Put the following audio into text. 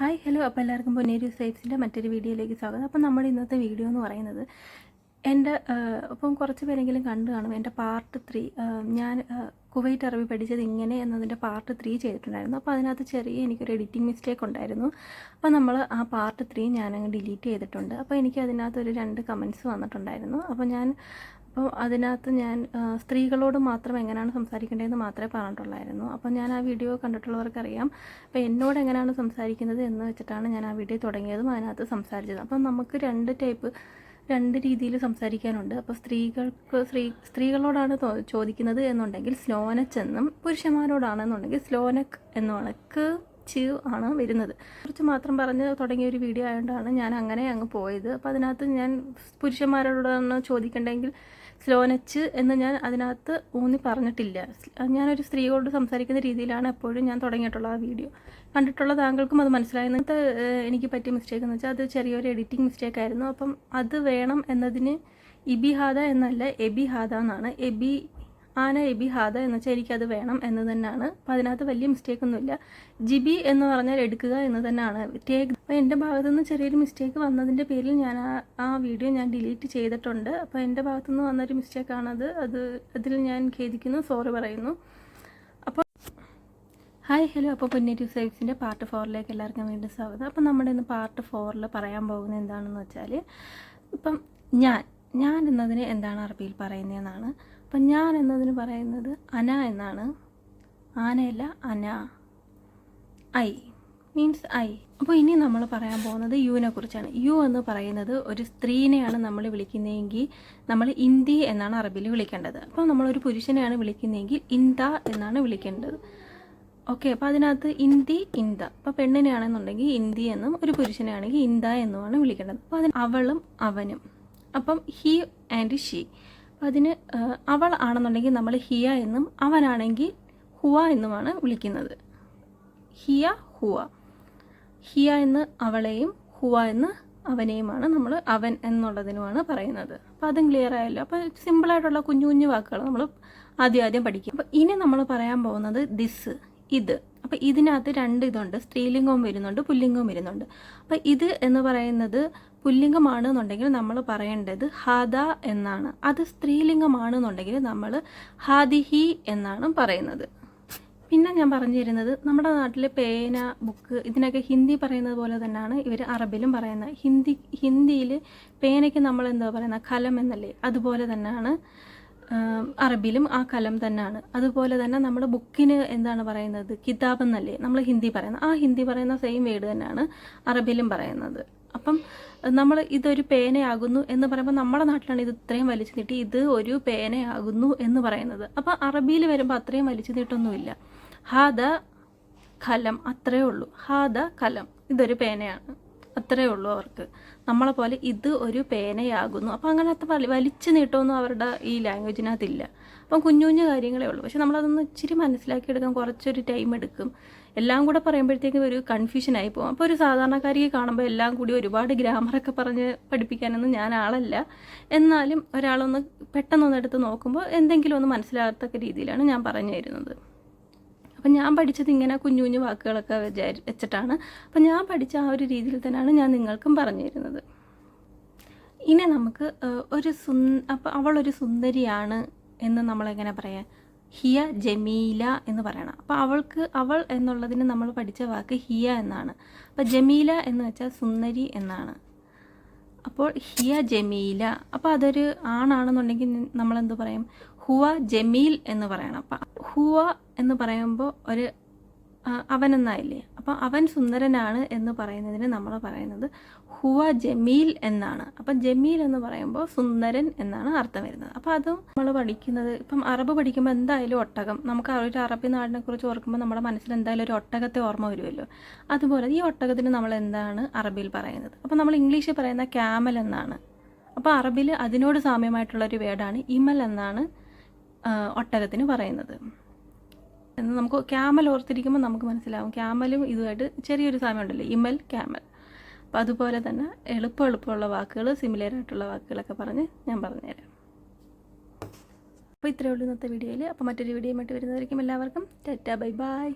Hi hello. അപ്പോൾ എല്ലാവർക്കും പൊന്നേരി സൈബ്സിന്റെ മറ്റൊരു വീഡിയോയിലേക്ക് സ്വാഗതം. അപ്പോൾ നമ്മുടെ ഇന്നത്തെ വീഡിയോ എന്ന് പറയുന്നത് എന്റെ ഇപ്പം കുറച്ച് പേരെങ്കിലും കണ്ടു കാണും. എന്റെ പാർട്ട് ത്രീ ഞാൻ കുവൈറ്റ് അറബി പഠിച്ചത് ഇങ്ങനെ എന്നതിന്റെ പാർട്ട് ത്രീ ചെയ്തിട്ടുണ്ടായിരുന്നു. അപ്പോൾ അതിനകത്ത് ചെറിയ എനിക്കൊരു എഡിറ്റിംഗ് മിസ്റ്റേക്ക് ഉണ്ടായിരുന്നു. അപ്പോൾ നമ്മൾ ആ പാർട്ട് ത്രീ ഞാനങ്ങ് ഡിലീറ്റ് ചെയ്തിട്ടുണ്ട്. അപ്പോൾ എനിക്ക് അതിനകത്ത് ഒരു രണ്ട് കമൻസ് വന്നിട്ടുണ്ടായിരുന്നു. അപ്പോൾ ഞാൻ അപ്പോൾ അതിനകത്ത് ഞാൻ സ്ത്രീകളോട് മാത്രം എങ്ങനെയാണ് സംസാരിക്കേണ്ടതെന്ന് മാത്രമേ പറഞ്ഞിട്ടുള്ളായിരുന്നു. അപ്പോൾ ഞാൻ ആ വീഡിയോ കണ്ടിട്ടുള്ളവർക്കറിയാം. അപ്പോൾ എന്നോട് എങ്ങനെയാണ് സംസാരിക്കുന്നത് എന്ന് വെച്ചിട്ടാണ് ഞാൻ ആ വീഡിയോ തുടങ്ങിയതും അതിനകത്ത് സംസാരിച്ചത്. അപ്പം നമുക്ക് രണ്ട് ടൈപ്പ് രണ്ട് രീതിയിൽ സംസാരിക്കാനുണ്ട്. അപ്പോൾ സ്ത്രീകൾക്ക് സ്ത്രീ സ്ത്രീകളോടാണ് ചോദിക്കുന്നത് എന്നുണ്ടെങ്കിൽ സ്ലോനച്ച് എന്നും പുരുഷന്മാരോടാണെന്നുണ്ടെങ്കിൽ സ്ലോനക്ക് എന്നുമാണ് ക്ക് ച് ആണ് വരുന്നത്. കുറച്ച് മാത്രം പറഞ്ഞ് തുടങ്ങിയ ഒരു വീഡിയോ ആയതുകൊണ്ടാണ് ഞാൻ അങ്ങനെ അങ്ങ് പോയത്. അപ്പോൾ അതിനകത്ത് ഞാൻ പുരുഷന്മാരോടാണ് ചോദിക്കേണ്ടെങ്കിൽ സ്ലോനച്ച് എന്ന് ഞാൻ അതിനകത്ത് ഊന്നി പറഞ്ഞിട്ടില്ല. ഞാനൊരു സ്ത്രീകളോട് സംസാരിക്കുന്ന രീതിയിലാണ് എപ്പോഴും ഞാൻ തുടങ്ങിയിട്ടുള്ള ആ വീഡിയോ കണ്ടിട്ടുള്ള താങ്കൾക്കും അത് മനസ്സിലായി. എന്നിട്ട് എനിക്ക് പറ്റിയ മിസ്റ്റേക്ക് എന്ന് വെച്ചാൽ അത് ചെറിയൊരു എഡിറ്റിംഗ് മിസ്റ്റേക്ക് ആയിരുന്നു. അപ്പം അത് വേണം എന്നതിന് ഇബിഹാദ എന്നല്ല എബിഹാദ എന്നാണ്. എബി ആന എബി ഹാദ എന്ന് വെച്ചാൽ എനിക്കത് വേണം എന്ന് തന്നെയാണ്. അപ്പോൾ അതിനകത്ത് വലിയ മിസ്റ്റേക്ക് ഒന്നുമില്ല. ജിബി എന്ന് പറഞ്ഞാൽ എടുക്കുക എന്ന് തന്നെയാണ്. ടേക്ക് അപ്പോൾ എന്റെ ഭാഗത്തുനിന്ന് ചെറിയൊരു മിസ്റ്റേക്ക് വന്നതിന്റെ പേരിൽ ഞാൻ ആ വീഡിയോ ഞാൻ ഡിലീറ്റ് ചെയ്തിട്ടുണ്ട്. അപ്പോൾ എന്റെ ഭാഗത്തുനിന്ന് വന്നൊരു മിസ്റ്റേക്കാണത് അത് അതിൽ ഞാൻ ഖേദിക്കുന്നു സോറി പറയുന്നു. അപ്പോൾ ഹായ് ഹലോ. അപ്പോൾ പൊന്നേറ്റീവ് സേവ്സിന്റെ പാർട്ട് ഫോറിലേക്ക് എല്ലാവർക്കും വീണ്ടും സ്വാഗതം. അപ്പം നമ്മുടെ ഇന്ന് പാർട്ട് ഫോറിൽ പറയാൻ പോകുന്നത് എന്താണെന്ന് വെച്ചാൽ ഇപ്പം ഞാൻ ഞാൻ എന്നതിന് എന്താണ് അറബിയിൽ പറയുന്നതെന്നാണ്. അപ്പം ഞാൻ എന്നതിന് പറയുന്നത് അന എന്നാണ്. ആനയല്ല അന. I means I. അപ്പോൾ ഇനി നമ്മൾ പറയാൻ പോകുന്നത് യുവിനെ കുറിച്ചാണ്. യു എന്ന് പറയുന്നത് ഒരു സ്ത്രീനെയാണ് നമ്മൾ വിളിക്കുന്നതെങ്കിൽ നമ്മൾ ഇന്തി എന്നാണ് അറബിയിൽ വിളിക്കേണ്ടത്. അപ്പോൾ നമ്മളൊരു പുരുഷനെയാണ് വിളിക്കുന്നതെങ്കിൽ ഇന്ത എന്നാണ് വിളിക്കേണ്ടത്. ഓക്കെ അപ്പോൾ അതിനകത്ത് ഇന്തി ഇന്ത. അപ്പോൾ പെണ്ണിനെയാണെന്നുണ്ടെങ്കിൽ ഇന്തി എന്നും ഒരു പുരുഷനെയാണെങ്കിൽ ഇന്ത എന്നുമാണ് വിളിക്കേണ്ടത്. അപ്പോൾ അതിന് അവളും അവനും. അപ്പം ഹി ആൻഡ് ഷീ അപ്പം അതിന് അവൾ ആണെന്നുണ്ടെങ്കിൽ നമ്മൾ ഹിയ എന്നും അവനാണെങ്കിൽ ഹുവ എന്നുമാണ് വിളിക്കുന്നത്. ഹിയ ഹുവ. ഹിയ എന്ന് അവളെയും ഹുവ എന്ന് അവനെയുമാണ് നമ്മൾ അവൻ എന്നുള്ളതിനുമാണ് പറയുന്നത്. അപ്പം അതും ക്ലിയർ ആയല്ലോ. അപ്പോൾ സിമ്പിളായിട്ടുള്ള കുഞ്ഞു കുഞ്ഞു വാക്കുകൾ നമ്മൾ ആദ്യം ആദ്യം പഠിക്കും. അപ്പം ഇനി നമ്മൾ പറയാൻ പോകുന്നത് ദിസ് ഇത്. അപ്പോൾ ഇതിനകത്ത് രണ്ട് ഇതുണ്ട്. സ്ത്രീലിംഗവും വരുന്നുണ്ട് പുല്ലിംഗവും വരുന്നുണ്ട്. അപ്പോൾ ഇത് എന്ന് പറയുന്നത് പുല്ലിംഗമാണ് എന്നുണ്ടെങ്കിൽ നമ്മൾ പറയേണ്ടത് ഹദ എന്നാണ്. അത് സ്ത്രീലിംഗമാണ് എന്നുണ്ടെങ്കിൽ നമ്മൾ ഹാദിഹി എന്നാണ് പറയുന്നത്. പിന്നെ ഞാൻ പറഞ്ഞു തരുന്നത് നമ്മുടെ നാട്ടിലെ പേന ബുക്ക് ഇതിനൊക്കെ ഹിന്ദി പറയുന്നത് പോലെ തന്നെയാണ് ഇവർ അറബിലും പറയുന്നത്. ഹിന്ദി ഹിന്ദിയിൽ പേനയ്ക്ക് നമ്മൾ എന്താ പറയുന്നത്? കലം എന്നല്ലേ? അതുപോലെ തന്നെയാണ് അറബിയിലും ആ കലം തന്നെയാണ് അതുപോലെ തന്നെ നമ്മൾ ബുക്കിന് എന്താണ് പറയുന്നത്? കിതാബ് എന്നല്ലേ നമ്മൾ ഹിന്ദി പറയുന്നത്. ആ ഹിന്ദി പറയുന്ന സെയിം വേർഡ് തന്നെയാണ് അറബിയിലും പറയുന്നത്. അപ്പം നമ്മൾ ഇതൊരു പേനയാകുന്നു എന്ന് പറയുമ്പോൾ നമ്മുടെ നാട്ടിലാണ് ഇത് ഇത്രയും വലിച്ചു നീട്ടി. ഇത് ഒരു പേനയാകുന്നു എന്ന് പറയുന്നത്. അപ്പം അറബിയിൽ വരുമ്പോൾ അത്രയും വലിച്ചു നീട്ടൊന്നുമില്ല. ഹാദ കലം അത്രയേ ഉള്ളൂ. ഹാദ കലം ഇതൊരു പേനയാണ്. അത്രയേ ഉള്ളൂ അവർക്ക്. നമ്മളെ പോലെ ഇത് ഒരു പേനയാകുന്നു. അപ്പോൾ അങ്ങനത്തെ വലി വലിച്ചു നീട്ടമൊന്നും അവരുടെ ഈ ലാംഗ്വേജിനകത്തില്ല. അപ്പം കുഞ്ഞു കുഞ്ഞു കാര്യങ്ങളേ ഉള്ളൂ. പക്ഷെ നമ്മളതൊന്ന് ഇച്ചിരി മനസ്സിലാക്കിയെടുക്കാൻ കുറച്ചൊരു ടൈം എടുക്കും. എല്ലാം കൂടെ പറയുമ്പോഴത്തേക്കും ഒരു കൺഫ്യൂഷൻ ആയി പോകും. അപ്പോൾ ഒരു സാധാരണക്കാരിക്ക് കാണുമ്പോൾ എല്ലാം കൂടി ഒരുപാട് ഗ്രാമറൊക്കെ പറഞ്ഞ് പഠിപ്പിക്കാനൊന്നും ഞാൻ ആളല്ല. എന്നാലും ഒരാളൊന്ന് പെട്ടെന്നൊന്ന് എടുത്ത് നോക്കുമ്പോൾ എന്തെങ്കിലും ഒന്ന് മനസ്സിലാകത്തക്ക രീതിയിലാണ് ഞാൻ പറഞ്ഞു തരുന്നത്. അപ്പം ഞാൻ പഠിച്ചത് ഇങ്ങനെ കുഞ്ഞു കുഞ്ഞു വാക്കുകളൊക്കെ വിചാരി വെച്ചിട്ടാണ്. അപ്പം ഞാൻ പഠിച്ച ആ ഒരു രീതിയിൽ തന്നെയാണ് ഞാൻ നിങ്ങൾക്കും പറഞ്ഞു തരുന്നത് ഇനി നമുക്ക് ഒരു സു അപ്പം അവളൊരു സുന്ദരിയാണ് എന്ന് നമ്മളെങ്ങനെ പറയാം? ഹിയ ജമീല എന്ന് പറയണം. അപ്പോൾ അവൾക്ക് അവൾ എന്നുള്ളതിന് നമ്മൾ പഠിച്ച വാക്ക് ഹിയ എന്നാണ്. അപ്പോൾ ജമീല എന്ന് വെച്ചാൽ സുന്ദരി എന്നാണ്. അപ്പോൾ ഹിയ ജമീല. അപ്പോൾ അതൊരു ആണാണെന്നുണ്ടെങ്കിൽ നമ്മളെന്ത് പറയും? ഹുവ ജമീൽ എന്ന് പറയണം. അപ്പം ഹുവ എന്ന് പറയുമ്പോൾ ഒരു അവനെന്നായില്ലേ? അവൻ എന്നായില്ലേ അപ്പം അവൻ സുന്ദരനാണ് എന്ന് പറയുന്നതിന് നമ്മൾ പറയുന്നത് ഹുവ ജമീൽ എന്നാണ്. അപ്പം ജമീൽ എന്ന് പറയുമ്പോൾ സുന്ദരൻ എന്നാണ് അർത്ഥം വരുന്നത്. അപ്പോൾ അതും നമ്മൾ പഠിക്കുന്നത് ഇപ്പം അറബ് പഠിക്കുമ്പോൾ എന്തായാലും ഒട്ടകം. നമുക്ക് ഒരു അറബി നാടിനെ കുറിച്ച് ഓർക്കുമ്പോൾ നമ്മുടെ മനസ്സിൽ എന്തായാലും ഒരു ഒട്ടകത്തെ ഓർമ്മ വരുമല്ലോ. അതുപോലെ ഈ ഒട്ടകത്തിന് നമ്മൾ എന്താണ് അറബിയിൽ പറയുന്നത്? അപ്പം നമ്മൾ ഇംഗ്ലീഷിൽ പറയുന്ന ക്യാമൽ എന്നാണ്. അപ്പോൾ അറബിൽ അതിനോട് സാമ്യമായിട്ടുള്ള ഒരു വേർഡാണ് ഇമൽ എന്നാണ് ഒട്ടകത്തിന് പറയുന്നത്. എന്ന് നമുക്ക് ക്യാമൽ ഓർത്തിരിക്കുമ്പോൾ നമുക്ക് മനസ്സിലാവും. ക്യാമലും ഇതുമായിട്ട് ചെറിയൊരു സാമ്യമുണ്ടല്ലോ. ഇമൽ ക്യാമൽ. അപ്പോൾ അതുപോലെ തന്നെ എളുപ്പം എളുപ്പമുള്ള വാക്കുകൾ സിമിലർ ആയിട്ടുള്ള വാക്കുകളൊക്കെ പറഞ്ഞ് ഞാൻ പറഞ്ഞുതരാം. അപ്പോൾ ഇത്രയേ ഉള്ളൂ ഇന്നത്തെ വീഡിയോയിൽ അപ്പോൾ മറ്റൊരു വീഡിയോ മറ്റു വരുന്നതായിരിക്കും എല്ലാവർക്കും ടാറ്റ ബൈ ബൈ.